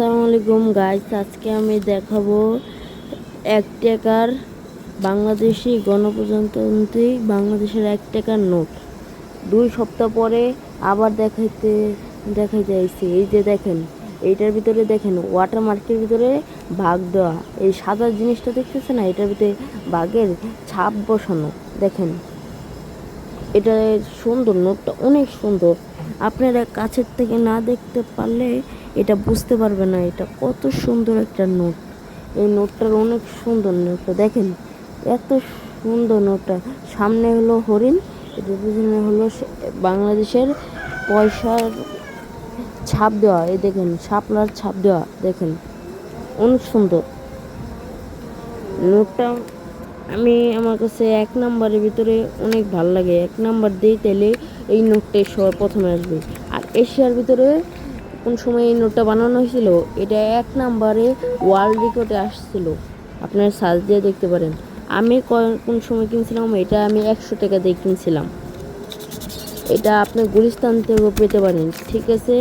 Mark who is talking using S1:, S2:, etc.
S1: আসসালামু আলাইকুম গাইস আজকে আমি দেখাবো এক টাকার বাংলাদেশি গণপ্রজাতন্ত্রী বাংলাদেশের এক টাকার নোট। দুই সপ্তাহ পরে আবার দেখাইতে দেখাইতে আইছি এই যে দেখেন, এইটার ভিতরে দেখেন ওয়াটার মার্কের ভিতরে ভাগ দেওয়া। এই সাদা জিনিসটা দেখতেছে না? এটার ভিতরে বাঘের ছাপ বসানো। দেখেন এটা সুন্দর নোটটা অনেক সুন্দর। আপনারা কাছের থেকে না দেখতে পারলে এটা বুঝতে পারবে না। এটা কত সুন্দর একটা নোট। এই নোটটার অনেক সুন্দর নোটটা দেখেন, এত সুন্দর নোটটা। সামনে হলো হরিণ, এটার পিছনে হলো বাংলাদেশের পয়সার ছাপ দেওয়া। এই দেখেন, শাপলার ছাপ দেওয়া। দেখেন, অনেক সুন্দর। নোটটা আমি আমার কাছে এক নাম্বারের ভিতরে অনেক ভালো লাগে। এক নাম্বার দিই তাহলে এই নোটটাই সবার প্রথমে আসবে। আর এশিয়ার ভিতরে কোন সময় এই নোটটা বানানো হয়েছিল, এটা এক নাম্বারে ওয়ার্ল্ড রেকর্ডে আসছিল। আপনারা সার্চ দিয়ে দেখতে পারেন। আমি কোন সময় কিনছিলাম, এটা আমি একশো টাকা দিয়ে কিনছিলাম। এটা আপনি গুলিস্তান থেকেও পেতে পারেন। ঠিক আছে?